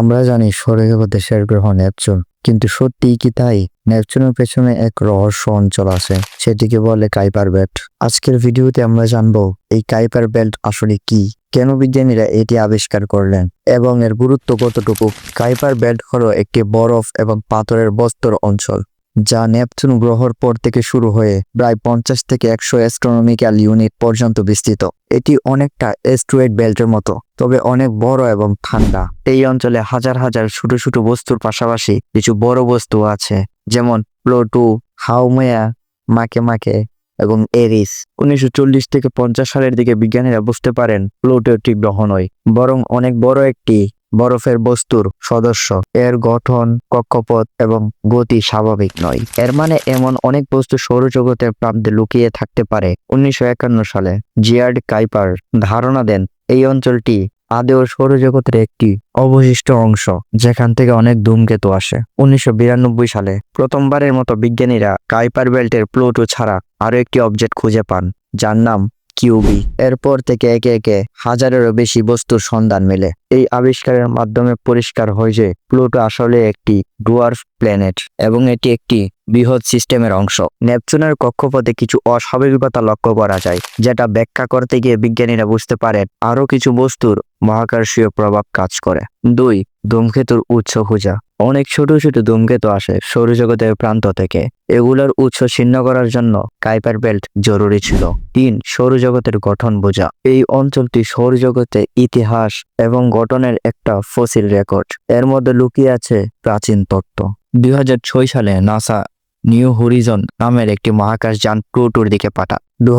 আমরা জানি সৌরজগতের দেশের গ্রহ নেপচুন, কিন্তু সত্যি কি তাই? নেপচুনের পেছনে এক রহস্য অঞ্চল আছে, সেটিকে বলে কাইপার বেল্ট। আজকের ভিডিওতে আমরা জানব, এই কাইপার বেল্ট আসলে কি? কেন বিজ্ঞানীরা এটি আবিষ্কার করলেন? এবং এর গুরুত্ব কতটুকু? কাইপার বেল্ট হলো একটি বরফ এবং পাথরের বস্তর অঞ্চল। যা নেপচুন গ্রহর পর থেকে শুরু হয়ে প্রায় পঞ্চাশ থেকে একশো অ্যাস্ট্রোনমিক্যাল ইউনিট পর্যন্ত বিস্তৃত। এটি অনেকটা এস্ট্রয়েড বেল্টের মতো, তবে অনেক বড় এবং ঠান্ডা। এই অঞ্চলে হাজার হাজার ছোট ছোট বস্তুর পাশাপাশি কিছু বড় বস্তু আছে, যেমন প্লোটু, হাউমেয়া, মাকে মাকে এবং এরিস। উনিশশো চল্লিশ থেকে পঞ্চাশ সালের দিকে বিজ্ঞানীরা বুঝতে পারেন প্লুটো একটি গ্রহ নয় বরং অনেক বড় একটি বরফের বস্তুর সদস্য। এর গঠন, কক্ষপথ এবং গতি স্বাভাবিক নয়। এর মানে এমন অনেক বস্তু সৌরজগতের প্রান্তে লুকিয়ে থাকতে পারে। উনিশশো একান্ন সালে জিয়ার্ড কাইপার ধারণা দেন, এই অঞ্চলটি আদেও সৌরজগতের একটি অবশিষ্ট অংশ, যেখান থেকে অনেক ধূমকেতু আসে। উনিশশো বিরানব্বই সালে প্রথমবারের মতো বিজ্ঞানীরা কাইপার বেল্টের প্লুটো ছাড়া আরও একটি অবজেক্ট খুঁজে পান, যার নাম কিউবি। এরপর থেকে একে একে হাজারেরও বেশি বস্তুর সন্ধান মেলে। এই আবিষ্কারের মাধ্যমে পরিষ্কার হয় যে, প্লুটো আসলে একটি ডুয়ার্ফ প্ল্যানেট এবং এটি একটি বৃহৎ সিস্টেমের অংশ। নেপচুনের কক্ষপথে কিছু অস্বাভাবিকতা লক্ষ্য করা যায়, যেটা ব্যাখ্যা করতে গিয়ে বিজ্ঞানীরা বুঝতে পারেন আরও কিছু বস্তুর মহাকর্ষীয় প্রভাব কাজ করে। দুই ধূমকেতুর উৎস খোঁজা। অনেক ছোট ছোট ধূমকেতু আসে সৌরজগতের প্রান্ত থেকে। এগুলোর উৎস ছিন্ন করার জন্য কাইপার বেল্ট জরুরি ছিল। তিন, সৌরজগতের গঠন বোঝা। এই অঞ্চলটি সৌরজগতে ইতিহাস এবং গঠনের একটা ফসিল রেকর্ড। এর মধ্যে লুকিয়ে আছে প্রাচীন তত্ত্ব। দুই হাজার ছয় সালে নাসা নিউ হরিজন নামের একটি মহাকাশ যান প্লুটোর দিকে পাঠায়। দু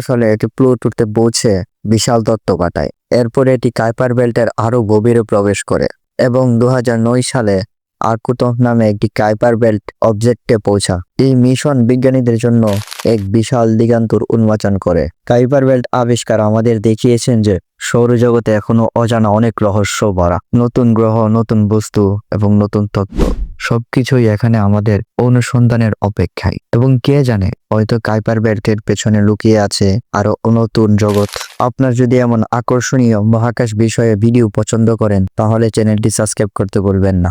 সালে এটি প্লুটোতে পৌঁছে বিশাল তত্ত্ব পাঠায়। এরপরে এটি কাইপার বেল্টের আরও গভীরে প্রবেশ করে। এবং দু হাজার নয় সালে আর্কুত নামে একটি কাইপার বেল্ট অবজেক্টে পৌঁছা। এই মিশন বিজ্ঞানীদের জন্য এক বিশাল দিগান্তর উন্মোচন করে। কাইপার বেল্ট আবিষ্কার আমাদের দেখিয়েছেন যে সৌরজগতে এখনও অজানা অনেক রহস্য ভরা। নতুন গ্রহ, নতুন বস্তু এবং নতুন তত্ত্ব সবকিছুই এখানে আমাদের অনুসন্ধানের অপেক্ষায়। এবং কে জানে, হয়তো কাইপার বেল্টের পেছনে লুকিয়ে আছে আরও নতুন জগৎ। আপনার যদি এমন আকর্ষণীয় মহাকাশ বিষয়ে ভিডিও পছন্দ করেন, তাহলে চ্যানেলটি সাবস্ক্রাইব করতে ভুলবেন না।